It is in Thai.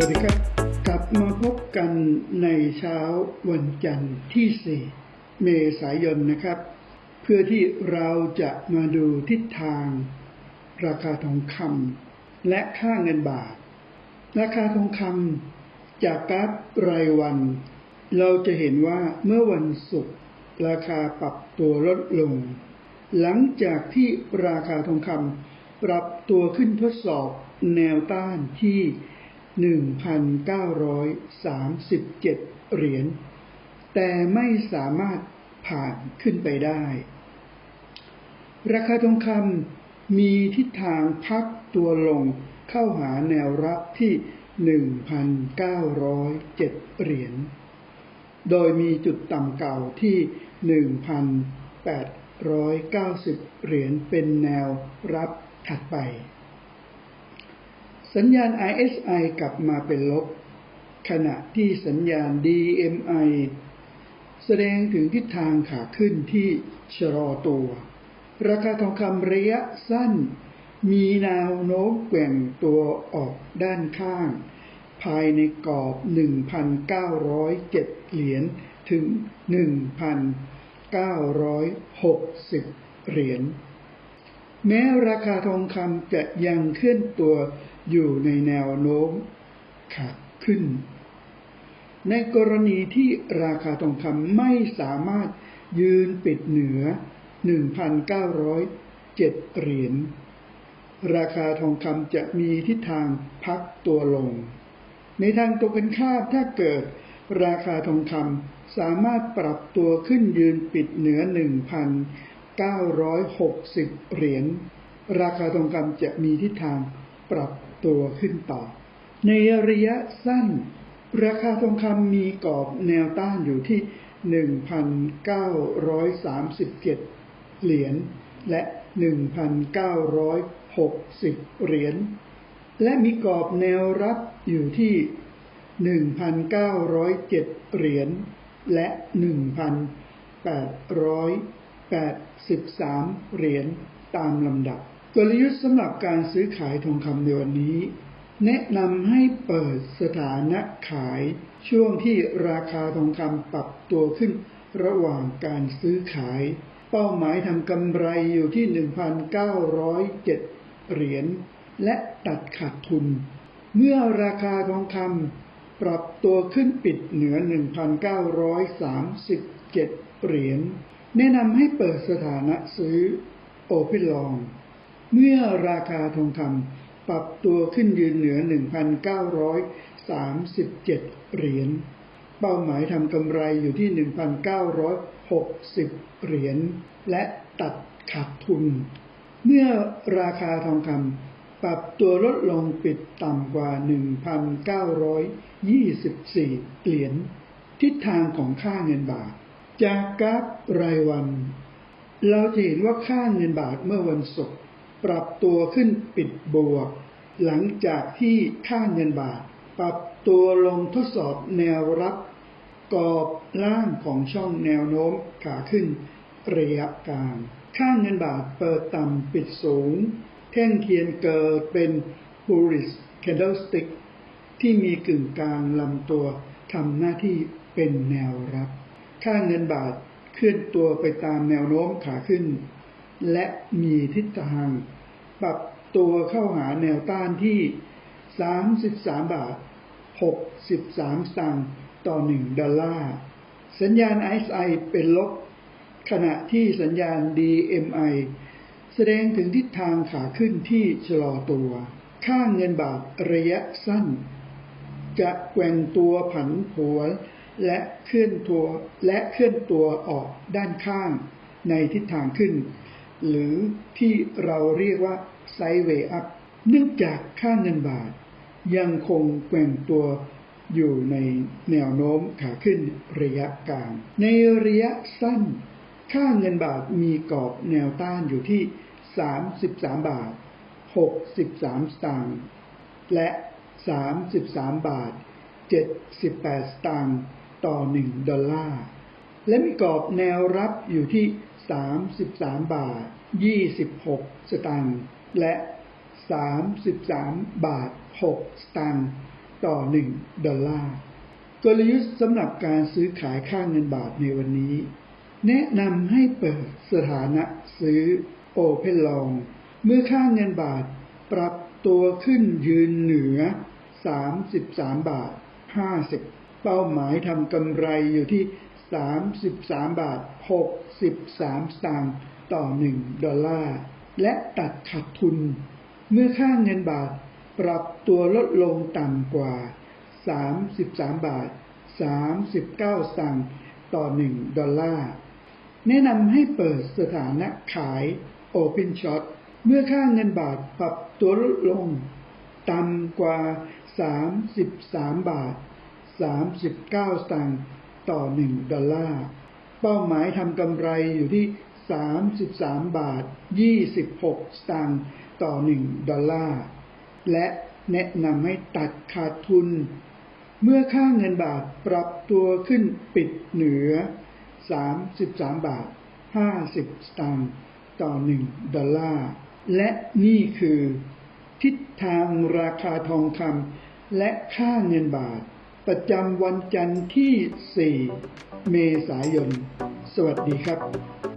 วัสดีครับ กลับมาพบกันในเช้าวันจันทร์ที่ 4 เมษายนนะครับ เพื่อที่เราจะมาดูทิศทาง ราคาทองคำและค่าเงินบาท ราคาทองคำจากกราฟรายวัน เราจะเห็นว่าเมื่อวันศุกร์ราคาปรับตัวลดลง หลังจากที่ราคาทองคำปรับตัวขึ้นทดสอบแนวต้านที่ 1,937เหรียญ แต่ไม่สามารถผ่านขึ้นไปได้ ราคาทองคำมีทิศทางพักตัวลงเข้าหาแนวรับที่ 1,907 เหรียญ โดยมีจุดต่ำเก่าที่ 1,890 เหรียญเป็นแนวรับถัดไป สัญญาณ RSI กลับมาเป็นลบ ขณะที่สัญญาณ DMI แสดงถึงทิศทางขาขึ้นที่ชะลอตัว ราคาทองคำระยะสั้น มีแนวโน้มแกว่งตัวออกด้านข้าง ภายในกรอบ 1,907 เหรียญถึง 1,960 เหรียญ แม้ราคาทองคำจะยังเคลื่อนตัว อยู่ในแนวโน้มขาขึ้น ในกรณีที่ราคาทองคำไม่สามารถยืนปิดเหนือ 1,907 เหรียญ ราคาทองคำจะมีทิศทางพักตัวลง ในทางตรงกันข้ามถ้าเกิดราคาทองคำสามารถปรับตัวขึ้นยืนปิดเหนือ 1,960 เหรียญ ราคาทองคำจะมีทิศทางปรับ ตัวขึ้นต่อ ในระยะสั้น ราคาทองคำมีกรอบแนวต้านอยู่ที่ 1,937 เหรียญและ 1,960 เหรียญและมีกรอบแนวรับอยู่ที่ 1,907 เหรียญและ 1,883 เหรียญตามลำดับ กลยุทธ์สำหรับการซื้อขายทองคำในวันนี้ แนะนำให้เปิดสถานะขายช่วงที่ราคาทองคำปรับตัวขึ้นระหว่างการซื้อขาย เป้าหมายทำกำไรอยู่ที่ 1,907 เหรียญและตัดขาดทุน เมื่อราคาทองคำปรับตัวขึ้นปิดเหนือ 1,937 เหรียญแนะนำให้เปิดสถานะซื้อโอ เมื่อราคาทองคำปรับตัวขึ้นยืนเหนือ 1,937 เหรียญ เป้าหมายทำกำไรอยู่ที่ 1,960 เหรียญ และตัดขาดทุน เมื่อราคาทองคำปรับตัวลดลงปิดต่ำกว่า 1,924 เหรียญ ทิศทางของค่าเงินบาท จากกราฟรายวัน เราจะเห็นว่าค่าเงินบาทเมื่อวันศุกร์ ปรับตัวขึ้นปิดบวก หลังจากที่ค่าเงินบาท ปรับตัวลงทดสอบแนวรับกรอบล่างของช่องแนวโน้มขาขึ้นระยะกลาง ค่าเงินบาทเปิดต่ำปิดสูง แท่งเทียนเกิดเป็น bullish candlestick ที่มีกึ่งกลางลำตัวทำหน้าที่เป็นแนวรับ ค่าเงินบาทเคลื่อนตัวไปตามแนวโน้มขาขึ้น และมีทิศทาง ปรับตัวเข้าหาแนวต้านที่ 33 บาท 63 สตางค์ต่อ 1 ดอลลาร์ สัญญาณ RSI เป็นลบ ขณะที่สัญญาณ DMI แสดงถึงทิศทางขาขึ้นที่ชะลอตัว ค่าเงินบาทระยะสั้น จะแกว่งตัวผันผวนและเคลื่อนตัวและเคลื่อนตัวออกด้านข้างในทิศทางขึ้น หรือที่เราเรียกว่าไซเวอัพเนื่องจากค่าเงินบาท ยังคงแกว่งตัวอยู่ในแนวโน้มขาขึ้นระยะกลาง ในระยะสั้น ค่าเงินบาทมีกรอบแนวต้านอยู่ที่ 33 บาท 63 สตางค์และ 33 บาท 78 สตางค์ต่อ 1 ดอลลาร์ และมีกรอบแนวรับอยู่ที่ 33 บาท 26 สตางค์และ 33 บาท 6 สตางค์ต่อ 1 ดอลลาร์กลยุทธ์สำหรับการซื้อขายค่าเงินบาทในวันนี้ แนะนำให้เปิดสถานะซื้อโอเพนลองเมื่อค่าเงินบาทปรับตัวขึ้นยืนเหนือ 33 บาท 50 เป้าหมายทำกำไรอยู่ที่ 33 บาท 63 สตางค์ต่อ 1 ดอลลาร์ และตัดขาดทุน เมื่อค่าเงินบาทปรับตัวลดลงต่ำกว่า 33 บาท 39 สตางค์ต่อ 1 ดอลลาร์ แนะนำให้เปิดสถานะขาย Open Shot เมื่อค่าเงินบาทปรับตัวลดลงต่ำกว่า 33 บาท 39 สตางค์ ต่อ 1 ดอลลาร์ เป้าหมายทำกำไรอยู่ที่ 33 บาท 26 สตางค์ต่อ 1 ดอลลาร์ และแนะนำให้ตัดขาดทุน เมื่อค่าเงินบาทปรับตัวขึ้นปิดเหนือ 33 บาท 50 สตางค์ต่อ 1 ดอลลาร์ และนี่คือทิศทางราคาทองคำและค่าเงินบาท ประจำวันจันทร์ที่ 4 เมษายน สวัสดีครับ